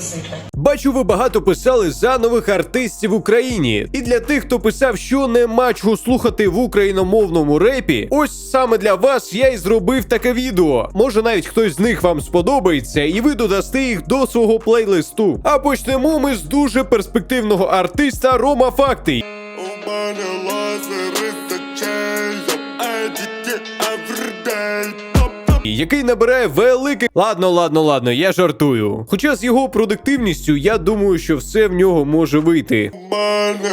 сипе. Бачу, ви багато писали за нових артистів в Україні. І для тих, хто писав, що нема чого слухати в україномовному репі, ось саме для вас я і зробив таке відео. Може навіть хтось з них вам сподобається, і ви додасте їх до свого плейлисту. А почнемо ми з дуже перспективного артиста Рома Фактий. Який набирає великий. Ладно, ладно, ладно, я жартую. Хоча з його продуктивністю я думаю, що все в нього може вийти. Мене.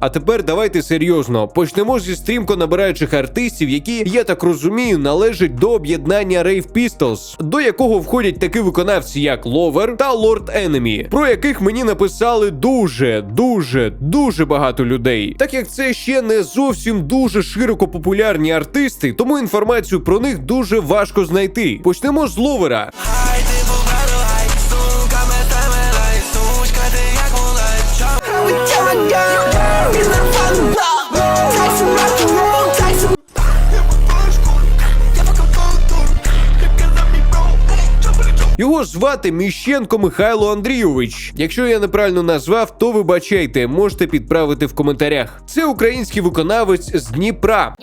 А тепер давайте серйозно почнемо зі стрімко набираючих артистів, які, я так розумію, належать до об'єднання Rave Pistols, до якого входять такі виконавці, як Lover та Lord Enemy, про яких мені написали дуже, дуже, дуже багато людей. Так як це ще не зовсім дуже широко популярні артисти, тому інформацію про них дуже важко знайти. Почнемо з Ловера. Його звати Міщенко Михайло Андрійович. Якщо я неправильно назвав, то вибачайте, можете підправити в коментарях. Це український виконавець з Дніпра.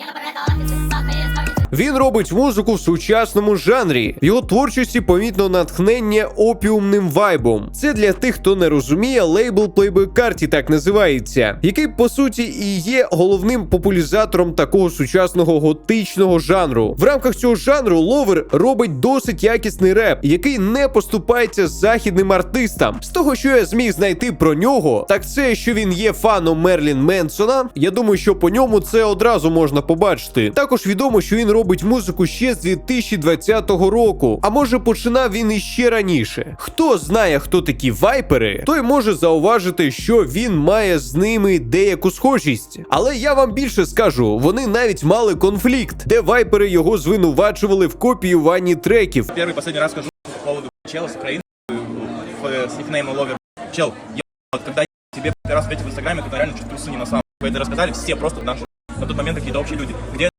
Він робить музику в сучасному жанрі. В його творчості помітно натхнення опіумним вайбом. Це для тих, хто не розуміє, лейбл Playboy Carti так називається, який по суті і є головним популяризатором такого сучасного готичного жанру. В рамках цього жанру Ловер робить досить якісний реп, який не поступається західним артистам. З того, що я зміг знайти про нього, так це що він є фаном Мерлін Менсона. Я думаю, що по ньому це одразу можна побачити. Також відомо, що він робить музику ще з 2020 року. А може починав він іще раніше. Хто знає, хто такі вайпери, той може зауважити, що він має з ними деяку схожість. Але я вам більше скажу, вони навіть мали конфлікт, де вайпери його звинувачували в копіюванні треків. Первый и последний раз скажу по поводу чела с Украины э, с никнеймом Ловер. Чел, я, вот когда тебе первый раз встретил в Инстаграме, тут реально чуть трусы не насал. Вы это рассказали, все просто наши на тот момент какие-то общие люди. Где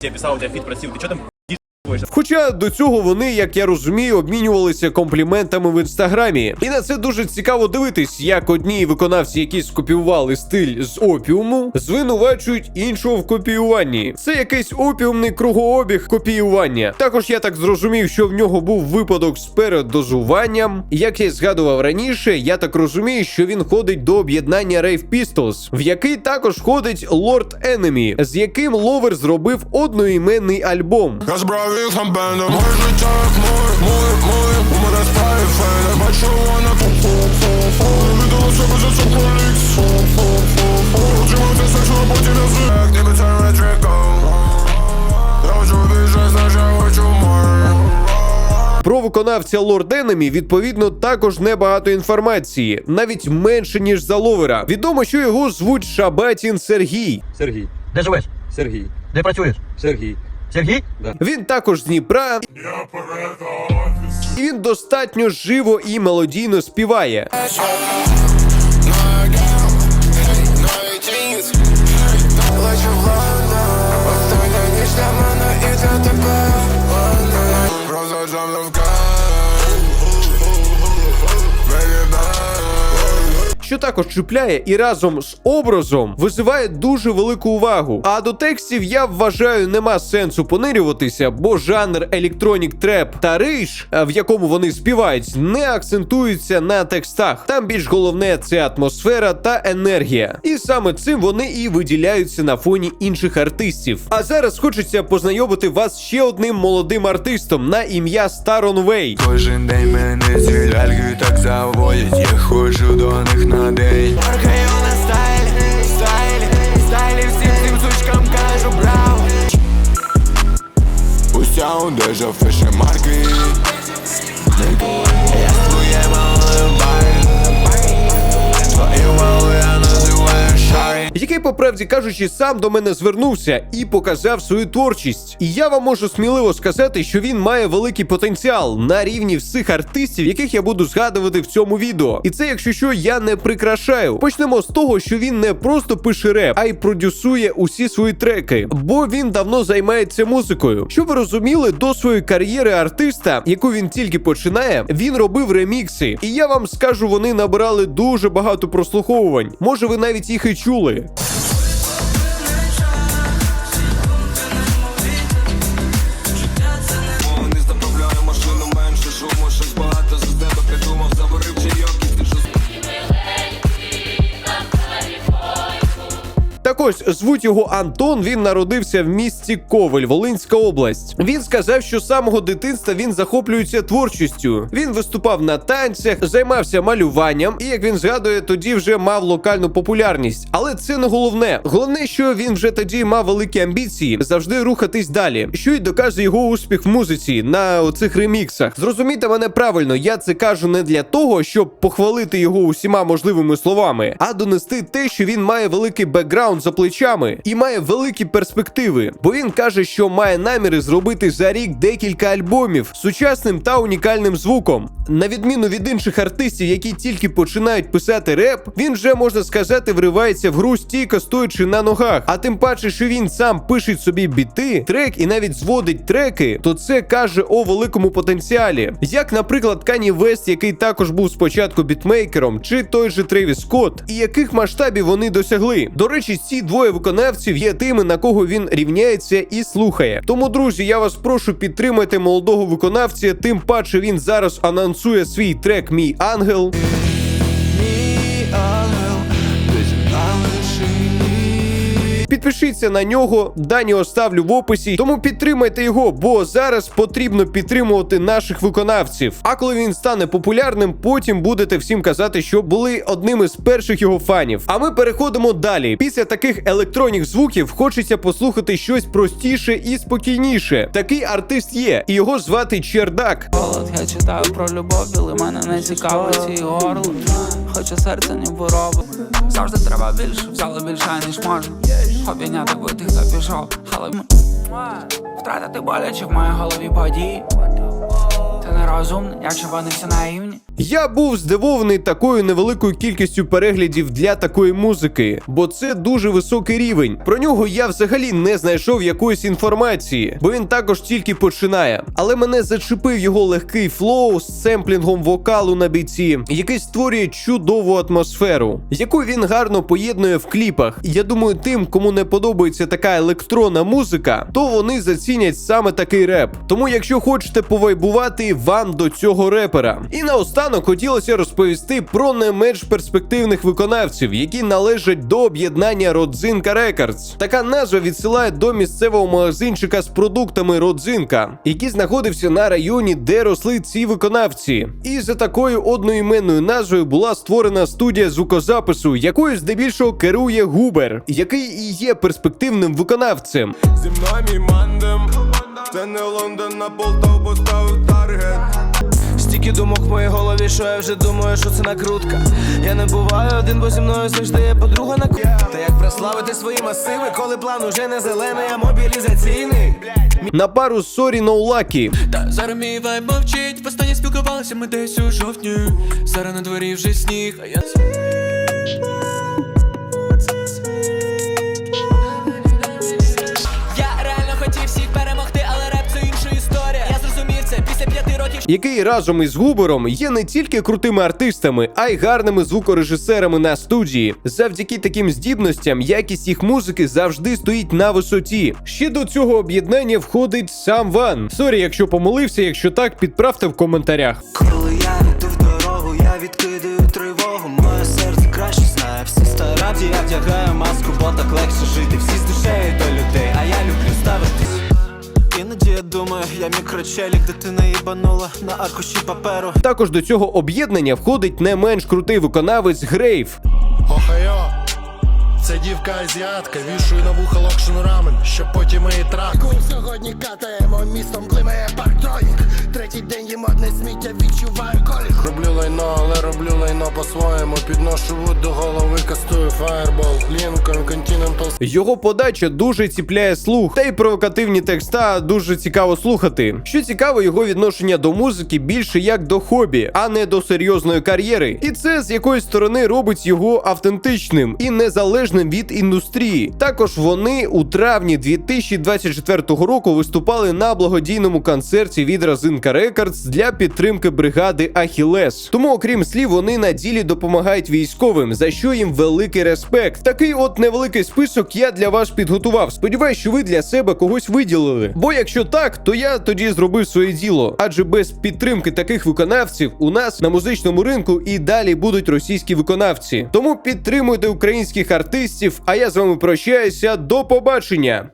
там писал, у тебя фит просил, ты что там? Хоча до цього вони, як я розумію, обмінювалися компліментами в інстаграмі. І на це дуже цікаво дивитись, як одні виконавці, які скопіювали стиль з опіуму, звинувачують іншого в копіюванні. Це якийсь опіумний кругообіг копіювання. Також я так зрозумів, що в нього був випадок з передозуванням. Як я згадував раніше, я так розумію, що він ходить до об'єднання Rave Pistols, в який також ходить Lord Enemy, з яким Ловер зробив одноіменний альбом. Збрав їх на бендом Мой життя як море, море, море У мене справи фейни Бачу вона фу-фу-фу-фу Видала себе за цю полікс Фу-фу-фу-фу Утримався секс, а потім язик Як ніби це ретриком Я хочу більше, знаєш, я хочу море Про виконавця Lord Enemy відповідно також небагато інформації, навіть менше ніж за ловера. Відомо, що його звуть Шабатін Сергій. Сергій. Де живеш? Сергій. Де працюєш? Сергій. Сергій? Він також з Дніпра. І він достатньо живо і мелодійно співає. Лечу що також чіпляє і разом з образом визиває дуже велику увагу. А до текстів я вважаю, нема сенсу понирюватися, бо жанр електронік треп та рейш, в якому вони співають, не акцентуються на текстах. Там більш головне це атмосфера та енергія. І саме цим вони і виділяються на фоні інших артистів. А зараз хочеться познайомити вас ще одним молодим артистом на ім'я Старон Вей. Кожен день мене ці ляльки так заводять, я ходжу до них на день. Маркаю на стайлі, стайлі, стайлі Всім цим сучкам кажу брау Уся одежа феше марки. Я правді кажучи, сам до мене звернувся і показав свою творчість. І я вам можу сміливо сказати, що він має великий потенціал на рівні всіх артистів, яких я буду згадувати в цьому відео. І це, якщо що, я не прикрашаю. Почнемо з того, що він не просто пише реп, а й продюсує усі свої треки, бо він давно займається музикою. Щоб ви розуміли, до своєї кар'єри артиста, яку він тільки починає, він робив ремікси. І я вам скажу, вони набирали дуже багато прослуховувань. Може, ви навіть їх і чули. Ось звуть його Антон. Він народився в місті Ковель, Волинська область. Він сказав, що з самого дитинства він захоплюється творчістю. Він виступав на танцях, займався малюванням, і як він згадує, тоді вже мав локальну популярність. Але це не головне. Головне, що він вже тоді мав великі амбіції завжди рухатись далі, що й доказує його успіх в музиці на оцих реміксах. Зрозумійте мене правильно, я це кажу не для того, щоб похвалити його усіма можливими словами, а донести те, що він має великий бекграунд за плечами і має великі перспективи. Бо він каже, що має наміри зробити за рік декілька альбомів з сучасним та унікальним звуком. На відміну від інших артистів, які тільки починають писати реп, він вже можна сказати вривається в гру стійко стоячи на ногах. А тим паче, що він сам пише собі біти, трек і навіть зводить треки, то це каже о великому потенціалі. Як, наприклад, Кані Вест, який також був спочатку бітмейкером, чи той же Тревіс Скотт, і яких масштабів вони досягли. До речі, ці двоє виконавців є тими, на кого він рівняється і слухає. Тому, друзі, я вас прошу підтримати молодого виконавця. Тим паче він зараз анонсує свій трек Мій ангел. Підпишіться на нього, дані оставлю в описі. Тому підтримайте його, бо зараз потрібно підтримувати наших виконавців. А коли він стане популярним, потім будете всім казати, що були одним із перших його фанів. А ми переходимо далі. Після таких електронних звуків хочеться послухати щось простіше і спокійніше. Такий артист є, і його звати Чердак. Голод, я читаю про любов, біли мене не цікавить і горло. Хоче серце не вороби. Завжди треба більше, взяли більше, ніж можна. Обійняти би тих, хто пішов, але ми втратити боляче в моїй голові події. Ти нерозумний, якщо вони всі наївні. Я був здивований такою невеликою кількістю переглядів для такої музики, бо це дуже високий рівень. Про нього я взагалі не знайшов якоїсь інформації, бо він також тільки починає. Але мене зачепив його легкий флоу з семплінгом вокалу на біці, який створює чудову атмосферу, яку він гарно поєднує в кліпах. Я думаю, тим, кому не подобається така електронна музика, то вони зацінять саме такий реп. Тому, якщо хочете повайбувати, вам до цього репера. І наостанок хотілося розповісти про не менш перспективних виконавців, які належать до об'єднання Родзинка Рекордс. Така назва відсилає до місцевого магазинчика з продуктами Родзинка, який знаходився на районі, де росли ці виконавці. І за такою одноіменною назвою була створена студія звукозапису, якою здебільшого керує Губер, який і є перспективним виконавцем. Зі мною мандем Це не Лондон, на Полтаву поставив таргет Стільки думок в моїй голові, що я вже думаю, що це накрутка. Я не буваю один, бо зі мною завжди є подруга на ку... Та як прославити свої масиви, коли план уже не зелений, а мобілізаційний. На пару сорі ноулакі Та зараз мій вайб мовчить, востаннє спілкувалися ми десь у жовтні. Зараз на дворі вже сніг, а я Я який разом із Губером є не тільки крутими артистами, а й гарними звукорежисерами на студії. Завдяки таким здібностям якість їх музики завжди стоїть на висоті. Ще до цього об'єднання входить сам Ван. Сорі, якщо помилився, якщо так, підправте в коментарях. Коли я йду в дорогу, я відкидаю тривогу. Моє серце краще знає всі стараті. Я вдягаю маску, бо так легше жити. Всі я думаю, я мікрочелік, дитина їбанула на аркуші паперу. Також до цього об'єднання входить не менш крутий виконавець Грейв. Охайо, це дівка азіатка, вішую на вуха локшин рамен, щоб потім її трак. Сьогодні катаємо містом, блимає парктронік Третій день їм одне сміття, по-своєму підношу вуд до голови, кастую фаербол. Лінкольн, Continental Його подача дуже ціпляє слух, та й провокативні текста дуже цікаво слухати. Що цікаво, його відношення до музики більше як до хобі, а не до серйозної кар'єри. І це з якоїсь сторони робить його автентичним і незалежним від індустрії. Також вони у травні 2024 року виступали на благодійному концерті від Разинка Рекордс для підтримки бригади Ахілес. Тому, окрім слів, вони на ділі допомагають військовим, за що їм великий респект. Такий от невеликий список я для вас підготував. Сподіваюсь, що ви для себе когось виділили. Бо якщо так, то я тоді зробив своє діло. Адже без підтримки таких виконавців у нас на музичному ринку і далі будуть російські виконавці. Тому підтримуйте українських артистів. А я з вами прощаюся. До побачення.